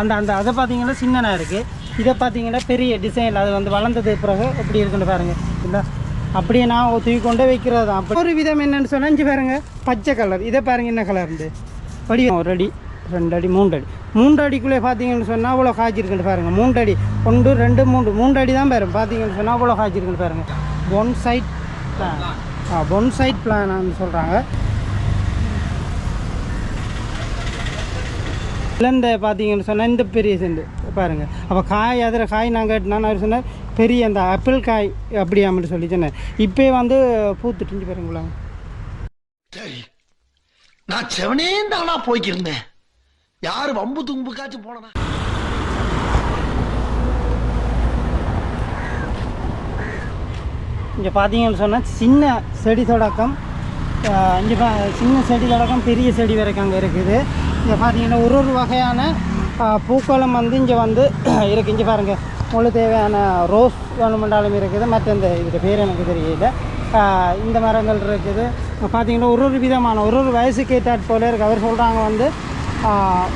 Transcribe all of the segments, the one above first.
அந்த அந்த அதை பார்த்தீங்கன்னா சின்னனாக இருக்குது இதை பார்த்தீங்கன்னா பெரிய டிசைன் அது வந்து வளர்ந்தது பிறகு எப்படி இருக்குன்னு பாருங்க. இல்லை அப்படியே நான் தூக்கி கொண்டே வைக்கிறது தான். அப்படி ஒரு விதம் என்னென்னு சொன்னால் இங்கே பாருங்க பச்சை கலர் இதை பாருங்கள் என்ன கலர் இருந்து? படி ஒரு அடி ரெண்டு அடி மூன்று அடி. மூன்று அடிக்குள்ளே பார்த்தீங்கன்னு சொன்னால் அவ்வளோ காய்ச்சிருக்குன்னு இருக்குன்னு மூன்று அடி ஒன்று ரெண்டு மூன்று. மூன்று அடி தான் பாருங்க பார்த்தீங்கன்னு சொன்னால் அவ்வளோ காய்ச்சிருக்குன்னு இருக்குன்னு ஒன் சைட் பிளான் ஆ ஒன் சைட் பிளான்னு சொல்கிறாங்க இழந்த பார்த்தீங்கன்னு சொன்னால் இந்த பெரிய செண்டு பாருங்கள் அப்போ காய் அதில் காய் நாங்கள் கேட்டோன்னா அவர் சொன்னார் பெரிய அந்த ஆப்பிள் காய் அப்படியாமட்டு சொல்லி சொன்னார். இப்போ வந்து பூத்துட்டு பாருங்களா. சரி நான் செவனே தானா போய்க்கிருந்தேன். யாரு வம்பு தும்புக்காச்சும் போனனா இங்கே பார்த்தீங்கன்னு சொன்னால் சின்ன செடி தொடக்கம் இங்கே சின்ன செடி தொடக்கம் பெரிய செடி வரைக்கும் அங்கே இருக்குது. இங்கே பார்த்தீங்கன்னா ஒரு ஒரு வகையான ஆ, பூக்களும் வந்து இங்கே வந்து இருக்குது இங்கே பாருங்கள் உங்களுக்கு தேவையான ரோஸ் வேணுமென்றாலும் இருக்குது மற்ற இந்த இதுக்கு பேர் எனக்கு தெரியல ஆ, இந்த மரங்கள் இருக்குது பார்த்தீங்கன்னா ஒரு ஒரு விதமான ஒரு ஒரு வயசுக்கு ஏற்றாற் போல இருக்குது அவர் சொல்கிறாங்க வந்து ஆ,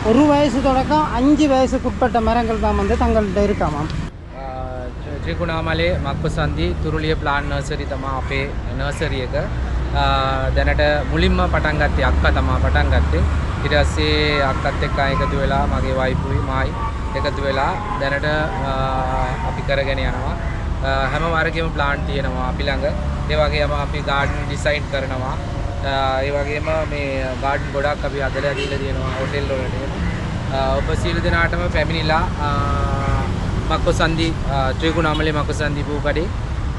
ஒரு வயசு தொடக்கம் அஞ்சு வயசுக்குட்பட்ட மரங்கள் தான் வந்து தங்கள்கிட்ட இருக்காமாம் ත්‍රිකුණාමලේ මක්පසන්දි තුරුලිය ප්ලාන් නර්සරි තමා අපේ නර්සරිය එක ආ, දැනට මුලින්ම පටන් ගත්තේ අක්කා තමා පටන් ගත්තේ ඊට පස්සේ අක්කත් එක්ක එකතු වෙලා මගේ වයිෆුයි මායි එකතු වෙලා දැනට ආ, අපි කරගෙන යනවා ආ, හැම වර්ගෙම ප්ලාන් තියෙනවා අපි ළඟ ඒ වගේම අපි ගාඩන් ඩිසයින් කරනවා ආ, ඒ වගේම මේ ගාඩන් ගොඩක් අපි අදලා දීලා තියෙනවා හොටෙල් වලට එහෙම. ආ, ඔබ සියලු දෙනාටම පැමිණිලා ආ, මක්කොසන්දි ත්‍රිකුණාමලේ මක්කොසන්දි පූකඩේ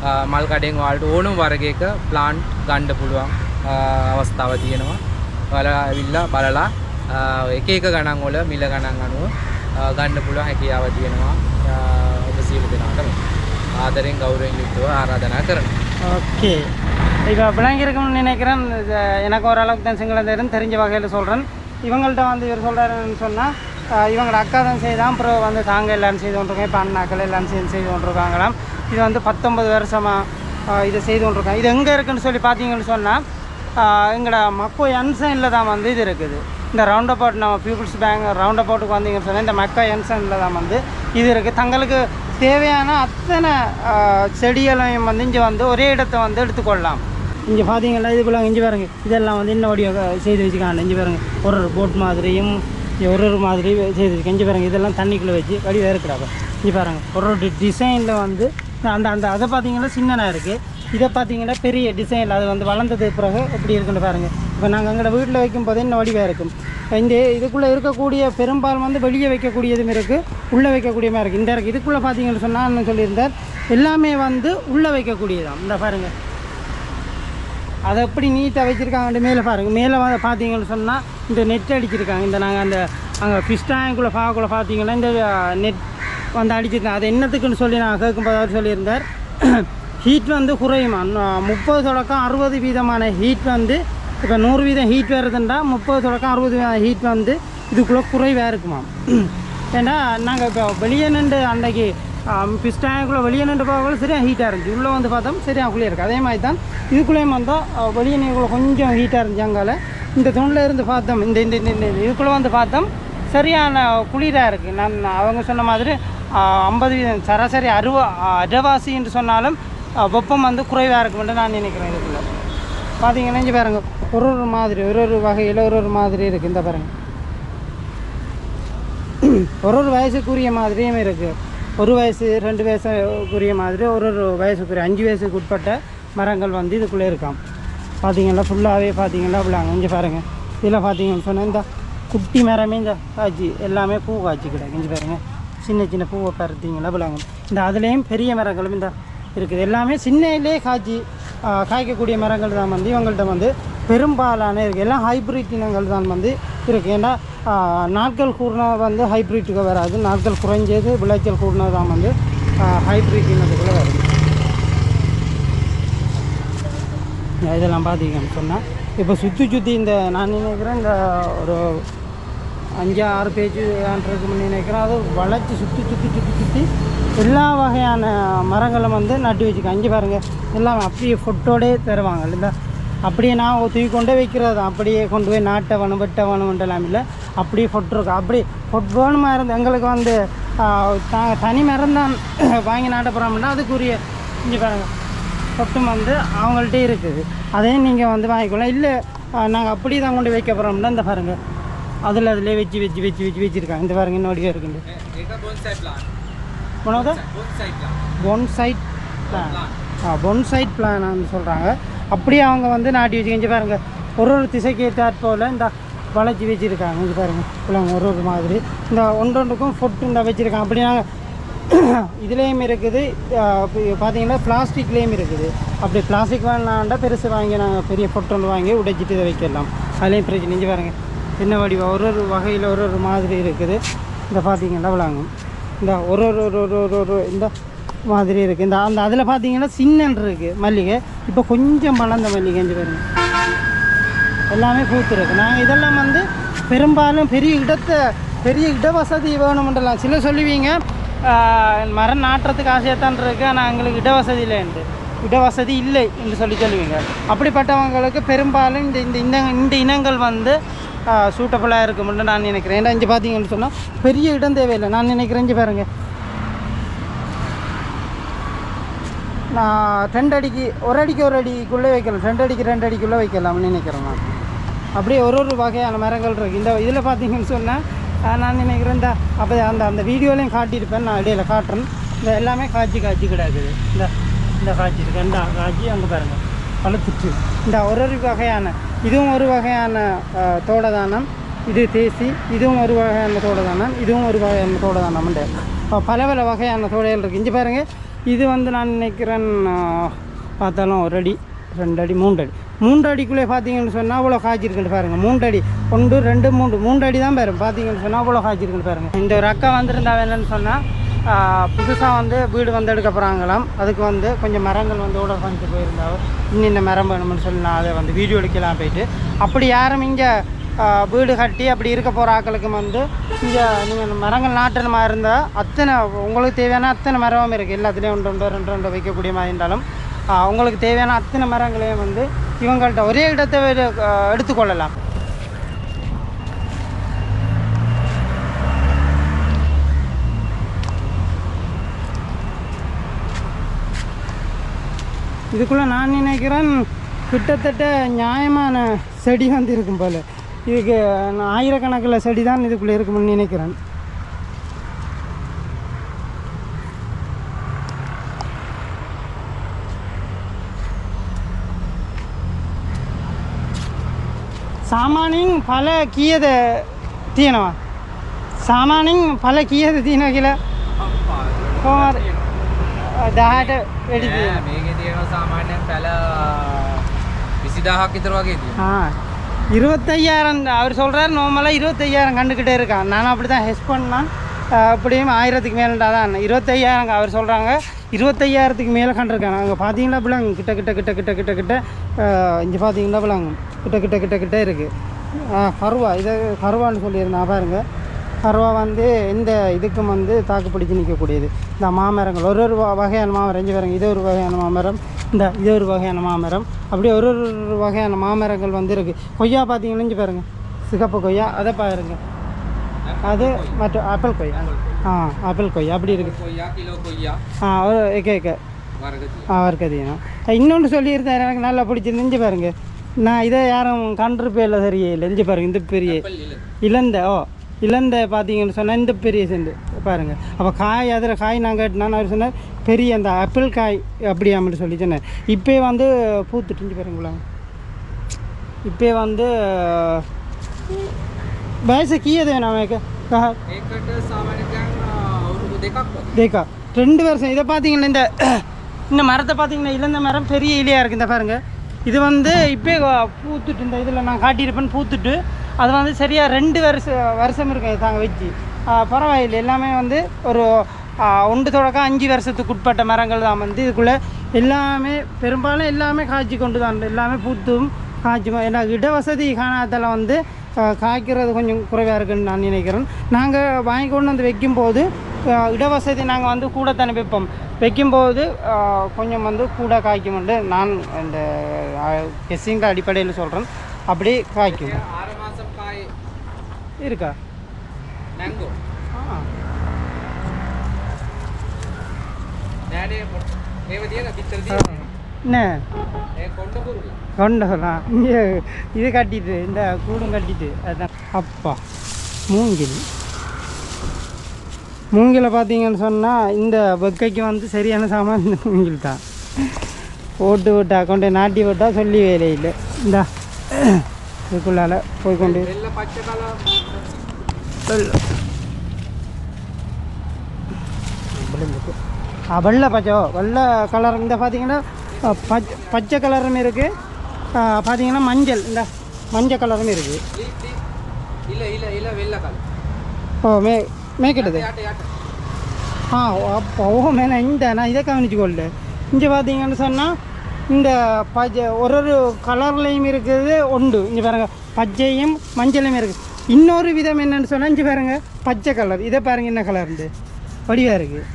ආ, මල් කඩෙන් ඔයාලට ඕනම වර්ගයක ප්ලාන්ට් ගන්න පුළුවන් ආ, අවස්ථාව තියෙනවා. ඔයාලා ඇවිල්ලා බලලා ආ, එක එක ගණන් වල මිල ගණන් අනුව ආ, ගන්න පුළුවන් හැකියාව තියෙනවා. ආ, ඔබ සියලු දෙනාටම ආදරෙන් ගෞරවයෙන් යුක්තව ආරාධනා කරනවා. ஓகே இப்போ விளங்கியிருக்கும்னு நினைக்கிறேன் இது எனக்கு ஓரளவுக்கு தான் சிங்களம் தெரியும் தெரிஞ்ச வகையில் சொல்கிறேன் இவங்கள்ட்ட வந்து இவர் சொல்கிறாருன்னு சொன்னால் இவங்களோட அக்கா தான் செய்தான் அப்புறம் வந்து தாங்க எல்லாரும் செய்து கொண்டிருக்கோம் இப்போ அண்ணாக்கள் எல்லாரும் சேர்ந்து செய்து கொண்டிருக்காங்களாம் இது வந்து பத்தொன்பது வருஷமாக இதை செய்து கொண்டிருக்காங்க இது எங்கே இருக்குன்னு சொல்லி பார்த்தீங்கன்னு சொன்னால் எங்களோட மக்கோ என்சைனில் தான் வந்து இது இருக்குது. இந்த ரவுண்ட் அபவுட் நம்ம பீப்புள்ஸ் பேங்க் ரவுண்ட் அபவுட்டுக்கு வந்தீங்கன்னு சொன்னால் இந்த மக்கா என்சைனில் தான் வந்து இது இருக்குது தங்களுக்கு தேவையான அத்தனை செடிகளையும் வந்து இங்கே வந்து ஒரே இடத்தை வந்து எடுத்துக்கொள்ளலாம். இங்கே பார்த்தீங்கன்னா இது போல் இஞ்சி பாருங்க. இதெல்லாம் வந்து இன்னும் வடிவ செய்து வச்சுக்காங்க. இஞ்சி பாருங்க. ஒரு ஒரு போட் மாதிரியும் ஒரு ஒரு மாதிரி செய்து வச்சுக்க இஞ்சி பாருங்க. இதெல்லாம் தண்ணிக்குள்ளே வச்சு வடிவாக இருக்கிறாங்க இங்கே பாருங்க. ஒரு ஒரு டிசைனில் வந்து அந்த அந்த அதை பார்த்தீங்கன்னா சின்னனாக இருக்குது இதை பார்த்தீங்கன்னா பெரிய டிசைன் அது வந்து வளர்ந்தது பிறகு எப்படி இருக்குன்னு பாருங்கள் இப்போ நாங்கள் எங்களோட வீட்டில் வைக்கும் போதே இன்னும் வடிவாக இருக்கும். இந்த இதுக்குள்ளே இருக்கக்கூடிய பெரும்பாலும் வந்து வெளியே வைக்கக்கூடியதும் இருக்குது உள்ளே வைக்கக்கூடியமாக இருக்குது இந்த இருக்குது இதுக்குள்ளே பார்த்தீங்கன்னு சொன்னால் சொல்லியிருந்தார் எல்லாமே வந்து உள்ளே வைக்கக்கூடியதான் இந்த பாருங்கள் அதை எப்படி நீட்டாக வச்சுருக்காங்க மேலே பாருங்கள் மேலே வந்து பார்த்தீங்கன்னு சொன்னால் இந்த நெட் அடிச்சிருக்காங்க. இந்த நாங்கள் அந்த அங்கே ஃபிஷ் டேங்குள்ளே பார்த்தீங்கன்னா இந்த நெட் வந்து அடிச்சிருக்காங்க. அது என்னத்துக்குன்னு சொல்லி நான் கேட்கும்போது அவர் சொல்லியிருந்தார். ஹீட் வந்து குறையுமா? முப்பது தொடக்கம் அறுபது வீதமான ஹீட் வந்து இப்போ நூறு வீதம் ஹீட் வருதுன்றா முப்பது தொடக்கம் அறுபது வீதம் ஹீட் வந்து இதுக்குள்ளே குறைவாக இருக்குமா? ஏன்னா நாங்கள் இப்போ வெளியே நின்று அன்றைக்கு ஃபிஷ் வெளியே நின்று பார்க்கக்குள்ள சரியாக ஹீட்டாக இருந்துச்சு. உள்ளே வந்து பார்த்தோம் சரியாக குளிர் இருக்குது அதே மாதிரி தான் இதுக்குள்ளேயும் வந்தால் வெளியே நீக்குள்ள கொஞ்சம் ஹீட்டாக இருந்துச்சு அங்கால. இந்த துணில் இருந்து பார்த்தோம் இந்த இந்த இந்த இதுக்குள்ளே வந்து பார்த்தோம் சரியான குளிராக இருக்குது நான் அவங்க சொன்ன மாதிரி ஐம்பது வீதம் சராசரி அறுவ அடவாசி என்று சொன்னாலும் வெப்பம் வந்து குறைவாக இருக்குமென்று நான் நினைக்கிறேன் இதுக்குள்ளே. பார்த்தீங்கன்னா இங்கே பாருங்க ஒரு ஒரு மாதிரி ஒரு ஒரு வகையில் ஒரு ஒரு மாதிரி இருக்குது இந்த பாருங்கள் ஒரு ஒரு வயசுக்குரிய மாதிரியும் இருக்குது ஒரு வயசு ரெண்டு வயசுக்குரிய மாதிரி ஒரு ஒரு வயசுக்குரிய அஞ்சு வயசுக்கு உட்பட்ட மரங்கள் வந்து இதுக்குள்ளே இருக்காம். பார்த்தீங்கன்னா ஃபுல்லாகவே பார்த்தீங்கன்னா விளாங்க. இங்கே பாருங்கள் இதில் பார்த்தீங்கன்னு சொன்னால் இந்த குட்டி மரமே இந்த காய்ச்சி எல்லாமே பூ காய்ச்சி கிடக்கு. இங்கே பாருங்கள் சின்ன சின்ன பூவை பருத்திங்களா விளாங்க இந்த அதுலேயும் பெரிய மரங்களும் இந்த இருக்குது. எல்லாமே சின்னையிலே காய்ச்சி காய்க்கக்கூடிய மரங்கள் தான் வந்து இவங்கள்ட்ட வந்து பெரும்பாலான இருக்குது எல்லாம் ஹைப்ரிட் இனங்கள் தான் வந்து இருக்குது ஏன்னா நாட்கள் கூடினா வந்து ஹைப்ரிட்டுக்கு வராது. நாட்கள் குறைஞ்சது விளைச்சல் கூறினா தான் வந்து ஹைப்ரிட் இனத்துக்குள்ளே வருது இதெல்லாம் பார்த்தீங்கன்னு சொன்னால் இப்போ சுற்றி சுற்றி இந்த நான் நினைக்கிறேன் இந்த ஒரு அஞ்சு ஆறு பேஜ் இருக்குன்னு நினைக்கிறேன். அது வளைச்சி சுற்றி சுற்றி சுற்றி சுற்றி எல்லா வகையான மரங்களும் வந்து நட்டு வச்சுக்க அஞ்சு பாருங்கள் எல்லாம் அப்படியே ஃபோட்டோடே தருவாங்க இல்லை அப்படியே நான் தூக்கி கொண்டே வைக்கிறது. தான். அப்படியே கொண்டு போய் நாட்டை வேணும் வெட்ட வேணும்ன்றலாம் இல்லை. அப்படியே ஃபுட் இருக்கும் அப்படி ஃபுட் வேணுமா இருந்து எங்களுக்கு வந்து நாங்கள் தனி மரம் தான் வாங்கி நாட்ட போகிறோம்னா அதுக்குரிய இங்கே பாருங்கள் ஃபுட்டும் வந்து அவங்கள்ட்டே இருக்குது. அதையும் நீங்கள் வந்து வாங்கிக்கலாம் இல்லை நாங்கள் அப்படி தான் கொண்டு வைக்க போகிறோம்னா இந்த பாருங்கள் அதில் அதிலே வச்சு வச்சு வச்சு வச்சு வச்சுருக்காங்க. இந்த பாருங்க இன்னும் வடிவாக இருக்குது பொன் சைட் பிளான் ஆ பொன் சைட் பிளான்னு சொல்கிறாங்க அப்படியே அவங்க வந்து நாட்டி வச்சு இங்கே பாருங்கள் ஒரு ஒரு திசைக்கு ஏற்றாற்போல் இந்த வளைச்சி வச்சுருக்காங்க. இங்கே பாருங்கள் பிள்ளைங்க ஒரு ஒரு மாதிரி. இந்த ஒன்றொன்றுக்கும் ஃபுட் இந்த வச்சுருக்காங்க. அப்படி நாங்கள் இதுலேயும் இருக்குது. பார்த்தீங்கன்னா பிளாஸ்டிக்லேயும் இருக்குது. அப்படி பிளாஸ்டிக் வேணாண்டா பெருசு வாங்கி நாங்கள் பெரிய ஃபுட் ஒன்று வாங்கி உடைச்சிட்டு இதை வைக்கலாம். அதுலேயும் பிரச்சனை. இங்கே பாருங்கள் என்ன வடிவம் ஒரு ஒரு வகையில் ஒரு ஒரு மாதிரி இருக்குது. இந்த பார்த்தீங்கன்னா விளாங்கும். இந்த ஒரு ஒரு ஒரு ஒரு ஒரு ஒரு இந்த மாதிரி இருக்குது இந்த அந்த அதில் பார்த்தீங்கன்னா சின்னல் இருக்குது மல்லிகை. இப்போ கொஞ்சம் வளர்ந்த மல்லிகை இங்கே பாருங்க எல்லாமே பூத்துருக்கு. நாங்கள் இதெல்லாம் வந்து பெரும்பாலும் பெரிய இடத்தை பெரிய இட வசதி வேணுமென்றலாம் சில சொல்லுவீங்க மரம் நாட்டுறதுக்கு ஆசையத்தான் இருக்கு ஆனால் எங்களுக்கு இட வசதி இல்லைன்ட்டு இட வசதி இல்லை என்று சொல்லி சொல்லுவீங்க. அப்படிப்பட்டவங்களுக்கு பெரும்பாலும் இந்த இந்த இந்த இந்த இனங்கள் வந்து சூட்டபுளாக இருக்கும்னு நான் நினைக்கிறேன். ஏன்னா இங்கே பார்த்தீங்கன்னு சொன்னால் பெரிய இடம் தேவையில்லை. நான் நினைக்கிறேன் இங்கே பாருங்கள் நான் ரெண்டு அடிக்கு ஒரு அடிக்கு ஒரு அடிக்குள்ளே வைக்கலாம். ரெண்டு அடிக்கு ரெண்டு அடிக்குள்ளே வைக்கலாம்னு நினைக்கிறேன் நான். அப்படியே ஒரு ஒரு வகையான மரங்கள் இருக்குது இந்த இதில் பார்த்தீங்கன்னு சொன்னால் நான் நினைக்கிறேன் இந்த அப்போ அந்த அந்த வீடியோலையும் காட்டியிருப்பேன். நான் இடையில காட்டுறேன். இந்த எல்லாமே காய்ச்சி காய்ச்சி கிடக்குது இந்த இந்த காய்ச்சி இருக்கு. இந்த காய்ச்சி அங்கே பாருங்கள் பழுத்துச்சு இந்த ஒரு ஒரு வகையான இதுவும் ஒரு வகையான தோடதானம் இது தேசி இதுவும் ஒரு வகையான தோடதானம் இதுவும் ஒரு வகையான தோடதானம் பல பல வகையான தோடைகள் இருக்குது இங்கே பாருங்கள் இது வந்து நான் நினைக்கிறேன் பார்த்தாலும் ஒரு அடி ரெண்டு அடி மூன்று அடி. மூன்று அடிக்குள்ளே பார்த்தீங்கன்னு சொன்னால் அவ்வளோ காய்ச்சிருக்குன்னு பாருங்கள் மூன்று அடி. ஒன்று ரெண்டு மூன்று. மூன்று அடி தான் பாருங்க. பார்த்தீங்கன்னு சொன்னால் அவ்வளோ காய்ச்சிருக்குன்னு பாருங்கள் இந்த ஒரு அக்கா வந்திருந்தா என்னன்னு சொன்னால் புதுசாக வந்து வீடு வந்து எடுக்க போகிறாங்களாம் அதுக்கு வந்து கொஞ்சம் மரங்கள் வந்து ஓட பண்ணிட்டு போயிருந்தாவோ இன்னும் இந்த மரம் வேணும்னு சொல்லி நான் அதை வந்து வீடியோ எடுக்கலாம் போயிட்டு. அப்படி யாரும் இங்கே வீடு கட்டி அப்படி இருக்க போகிற ஆக்களுக்கும் வந்து இங்கே நீங்கள் மரங்கள் நாட்டணுமா இருந்தால் அத்தனை உங்களுக்கு தேவையான அத்தனை மரமும் இருக்குது எல்லாத்துலேயும் ஒன்று ரெண்டு ரெண்டு ரெண்டு வைக்கக்கூடிய மாதிரி இருந்தாலும் அவங்களுக்கு உங்களுக்கு தேவையான அத்தனை மரங்களையும் வந்து இவங்கள்ட்ட ஒரே இடத்தை எடுத்துக்கொள்ளலாம். இதுக்குள்ளே நான் நினைக்கிறேன் கிட்டத்தட்ட நியாயமான செடி வந்து இருக்கும் போல். இதுக்கு ஆயிரக்கணக்கில் செடி தான் இதுக்குள்ளே இருக்கும்னு நினைக்கிறேன். ಸಾಮಾನ್ಯಂಗ್ பல ಕೀಯದ தீனவா? ಸಾಮಾನ್ಯಂಗ್ பல ಕೀಯದ ತಿನ್ನೋಗಿಲ್ಲ ಹೋಮಾರಿ කොහොමද 10ට වැඩි තියෙනවා මේක තියෙනවා සාමාන්‍යයෙන් පැල විසිදාහක් විතර වගේ තියෙනවා ஆ இருபத்தையாயிரம் அவர் சொல்கிறார் நார்மலாக இருபத்தையாயிரம் கண்டுக்கிட்டே இருக்கான் நானும் அப்படி தான் ஹெஸ் பண்ணான் அப்படியும் ஆயிரத்துக்கு மேலேண்டா தான் இருபத்தையாயிரம் அவர் சொல்கிறாங்க இருபத்தையாயிரத்துக்கு மேலே கண்டிருக்காங்க அங்கே பார்த்தீங்களா பிள்ளைங்க கிட்ட கிட்ட கிட்ட கிட்ட கிட்ட கிட்ட இங்கே பார்த்தீங்களா பிள்ளைங்க கிட்ட கிட்ட கிட்ட கிட்ட இருக்குது கருவா இதை கருவான்னு சொல்லியிருந்தேன் பாருங்க அருவா வந்து இந்த இதுக்கும் வந்து தாக்கு பிடிச்சி நிற்கக்கூடியது. இந்த மாமரங்கள் ஒரு ஒரு வகையான மாமரம் இஞ்சி பாருங்கள் இது ஒரு வகையான மாமரம் இந்த இது ஒரு வகையான மாமரம் அப்படியே ஒரு ஒரு வகையான மாமரங்கள் வந்து இருக்குது கொய்யா பார்த்தீங்கன்னா இஞ்சி பாருங்கள் சிகப்பு கொய்யா அதை பாருங்கள் அது மற்ற ஆப்பிள் கொய்யா. ஆ ஆப்பிள் கொய்யா அப்படி இருக்குது ஆ ஒரு ஏக்கே ஏக்கே ஆ வர்க்கதியா. இன்னொன்று சொல்லியிருந்தேன் எனக்கு நல்லா பிடிச்சி நெஞ்சு பாருங்க. நான் இதை யாரும் கண்டிருப்பே இல்லை சரியே இல்லை. பாருங்க இந்த பெரிய இழந்த ஓ. இழந்த பார்த்தீங்கன்னு சொன்னால் இந்த பெரிய செண்டு. பாருங்கள் அப்போ காய் அதில் காய் நான் கேட்டோம்னா அவர் சொன்னார் பெரிய அந்த ஆப்பிள் காய் அப்படியாமட்டு சொல்லி சொன்னார். இப்போ வந்து பூத்துட்டுஞ்சு பாருங்களேன். இப்போ வந்து வயசு கீயது வேணாம் தேக்கா. ரெண்டு வருஷம். இதை பார்த்தீங்கன்னா இந்த இந்த மரத்தை பார்த்தீங்கன்னா இழந்த மரம் பெரிய இலையாக இருக்குது இந்த பாருங்கள் இது வந்து இப்போ பூத்துட்டு இந்த இதில் நான் காட்டியிருப்பேன்னு பூத்துட்டு. அது வந்து சரியாக ரெண்டு வருஷம் வருஷம் இருக்குது தாங்க வச்சு. பரவாயில்ல பரவாயில்லை. எல்லாமே வந்து ஒரு ஒன்று தொடக்கம் அஞ்சு வருஷத்துக்கு உட்பட்ட மரங்கள் தான் வந்து இதுக்குள்ளே. எல்லாமே பெரும்பாலும் எல்லாமே காய்ச்சி கொண்டு தான் எல்லாமே பூத்தும் காய்ச்சி ஏன்னா இட வசதி வந்து காய்க்கிறது கொஞ்சம் குறைவாக இருக்குன்னு நான் நினைக்கிறேன். நாங்கள் வாங்கி கொண்டு வந்து வைக்கும்போது இடவசதி நாங்கள் வந்து கூட தானே வைப்போம். வைக்கும்போது கொஞ்சம் வந்து கூட காய்க்கும் நான் இந்த கெஸ்ஸிங்க அடிப்படையில் சொல்கிறேன் அப்படி காய்க்கும். இருக்கா? மேங்கோ கொண்டலாம் இது கட்டிட்டு இந்த கூடும் கட்டிட்டு அதுதான் அப்பா மூங்கில். மூங்கில பார்த்தீங்கன்னு சொன்னால் இந்த வெக்கைக்கு வந்து சரியான சாமான் இந்த மூங்கில் தான். போட்டு விட்டா கொண்டு நாட்டி விட்டா சொல்லி வேலையில் இந்தா. இதுக்குள்ளால போய்கொண்டு வெள்ளை பச்சை வெள்ளை கலர் இந்த பார்த்தீங்கன்னா பச் பச்சை கலரும் இருக்குது பார்த்தீங்கன்னா மஞ்சள் இந்த மஞ்சள் கலரும் இருக்குது இல்லை இல்லை இல்லை வெள்ளை கலர் ஓ மே மேக்கிட்டது ஆ அப்போ ஓ மேலே இந்த நான் இதை கவனிச்சு கொள்ளு இங்கே பார்த்தீங்கன்னு சொன்னால் இந்த பஜ ஒரு ஒரு கலர்லேயும் இருக்கிறது உண்டு. இங்கே பாருங்க பச்சையும் மஞ்சளும் இருக்குது. இன்னொரு விதம் என்னென்னு சொன்னால் இங்கே பாருங்கள் பச்சை கலர். இதை பாருங்கள் என்ன கலர்ந்து வடிவாக இருக்குது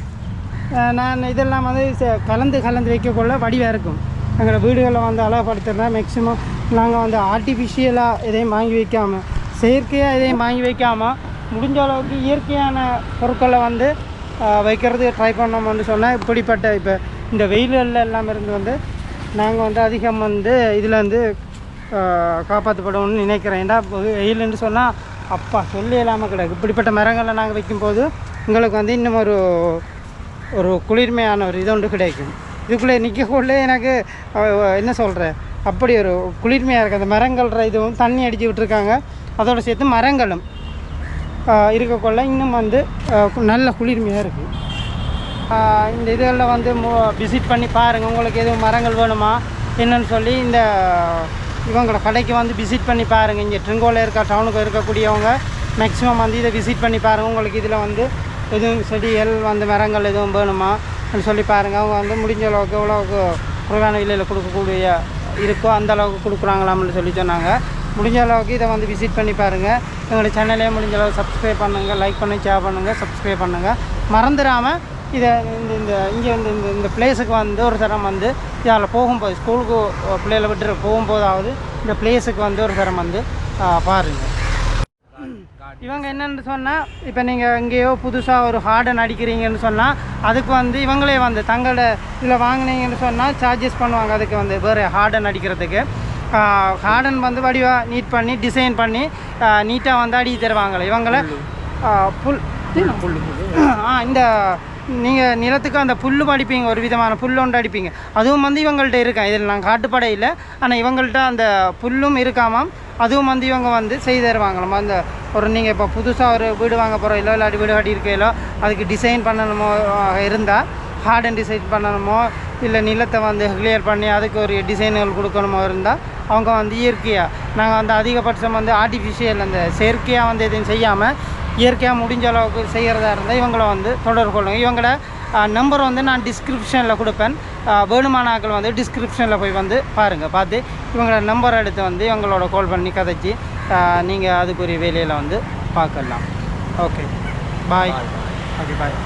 நான் இதெல்லாம் வந்து ச- கலந்து கலந்து வைக்கக்குள்ள வடிவாக இருக்கும். எங்களோட வீடுகளில் வந்து அழகுபடுத்துறதா மேக்ஸிமம் நாங்கள் வந்து ஆர்டிஃபிஷியலாக எதையும் வாங்கி வைக்காமல் செயற்கையாக எதையும் வாங்கி வைக்காமல் முடிஞ்ச அளவுக்கு இயற்கையான பொருட்களை வந்து வைக்கிறதுக்கு ட்ரை பண்ணோம்னு சொன்னால் இப்படிப்பட்ட இப்போ இந்த வெயில்களில் எல்லாம் இருந்து வந்து நாங்கள் வந்து அதிகம் வந்து இதுலேருந்து வந்து காப்பாற்றப்படணும்னு நினைக்கிறேன். ஏன்டா வெயில்னு சொன்னால் அப்பா சொல்லி இல்லாமல் கிடக்கு. இப்படிப்பட்ட மரங்களை நாங்கள் வைக்கும்போது உங்களுக்கு வந்து இன்னும் ஒரு ஒரு குளிர்மையான ஒரு இது ஒன்று கிடைக்கும். இதுக்குள்ளே நிற்கக்குள்ளே எனக்கு என்ன சொல்கிறேன் அப்படி ஒரு குளிர்மையாக இருக்குது அந்த மரங்கள்ற இதுவும் தண்ணி அடித்து விட்டுருக்காங்க. அதோடு சேர்த்து மரங்களும் இருக்கக்குள்ள இன்னும் வந்து நல்ல குளிர்மையாக இருக்குது இந்த இதில் வந்து விசிட் பண்ணி பாருங்கள் உங்களுக்கு எதுவும் மரங்கள் வேணுமா? என்னன்னு சொல்லி இந்த இவங்களோட கடைக்கு வந்து விசிட் பண்ணி பாருங்கள் இங்கே ட்ரிங்கோவில் இருக்க டவுனுக்கு இருக்கக்கூடியவங்க மேக்ஸிமம் வந்து இதை விசிட் பண்ணி பாருங்கள் உங்களுக்கு இதில் வந்து எதுவும் செடிகள் வந்து மரங்கள் எதுவும் வேணுமா? சொல்லி பாருங்கள் அவங்க வந்து முடிஞ்ச அளவுக்கு எவ்வளோக்கு குறைவான விலையில் கொடுக்கக்கூடிய இருக்கோ அந்த அளவுக்கு கொடுக்குறாங்களாம்னு சொல்லி சொன்னாங்க. முடிஞ்ச அளவுக்கு இதை வந்து விசிட் பண்ணி பாருங்கள் எங்களோட சேனலே முடிஞ்ச அளவுக்கு சப்ஸ்கிரைப் பண்ணுங்கள் லைக் பண்ணி ஷேர் பண்ணுங்கள் சப்ஸ்கிரைப் பண்ணுங்கள் மறந்துடாமல் இதை இந்த இந்த இங்கே வந்து இந்த இந்த பிளேஸுக்கு வந்து ஒரு தரம் வந்து இதில் போகும்போது ஸ்கூலுக்கு பிள்ளைகளை விட்டு போகும்போதாவது இந்த பிளேஸுக்கு வந்து ஒரு தரம் வந்து பாருங்கள் இவங்க என்னன்னு சொன்னால் இப்போ நீங்கள் எங்கேயோ புதுசாக ஒரு ஹார்டன் அடிக்கிறீங்கன்னு சொன்னால் அதுக்கு வந்து இவங்களே வந்து தங்களோட இதில் வாங்கினீங்கன்னு சொன்னால் சார்ஜஸ் பண்ணுவாங்க. அதுக்கு வந்து வேறு ஹார்டன் அடிக்கிறதுக்கு. ஹார்டன் வந்து வடிவாக நீட் பண்ணி டிசைன் பண்ணி நீட்டாக வந்து அடி தருவாங்களே. இவங்கள புல் ஆ இந்த நீங்கள் நிலத்துக்கு அந்த புல்லும் அடிப்பீங்க ஒரு விதமான புல் ஒன்று அடிப்பீங்க. அதுவும் வந்து இவங்கள்ட்ட இருக்கா? இதில் நான் காட்டுப்படை இல்லை. ஆனால் இவங்கள்ட்ட அந்த புல்லும் இருக்காமாம் அதுவும் வந்து இவங்க வந்து செய்து தருவாங்களாம் அந்த ஒரு நீங்கள் இப்போ புதுசாக ஒரு வீடு வாங்க போகிறோம் இல்லை இல்லாட்டி வீடு கட்டி இருக்கையிலோ அதுக்கு டிசைன் பண்ணணுமோ இருந்தால் ஹார்டன் டிசைன் பண்ணணுமோ இல்லை நிலத்தை வந்து கிளியர் பண்ணி அதுக்கு ஒரு டிசைன்கள் கொடுக்கணுமோ இருந்தால் அவங்க வந்து இயற்கையாக நாங்கள் வந்து அதிகபட்சம் வந்து ஆர்டிஃபிஷியல் அந்த செயற்கையாக வந்து எதுவும் செய்யாமல் இயற்கையாக முடிஞ்ச அளவுக்கு செய்கிறதா இருந்தால் இவங்களை வந்து தொடர்பு கொள்ளுங்கள் இவங்களோட நம்பர் வந்து நான் டிஸ்கிரிப்ஷனில் கொடுப்பேன். வேணுமானாக்கள் வந்து டிஸ்கிரிப்ஷனில் போய் வந்து பாருங்கள் பார்த்து இவங்களோட நம்பர் எடுத்து வந்து இவங்களோட கால் பண்ணி கதைச்சி நீங்கள் அதுக்குரிய வேலையில் வந்து பார்க்கலாம். Okay bye okay bye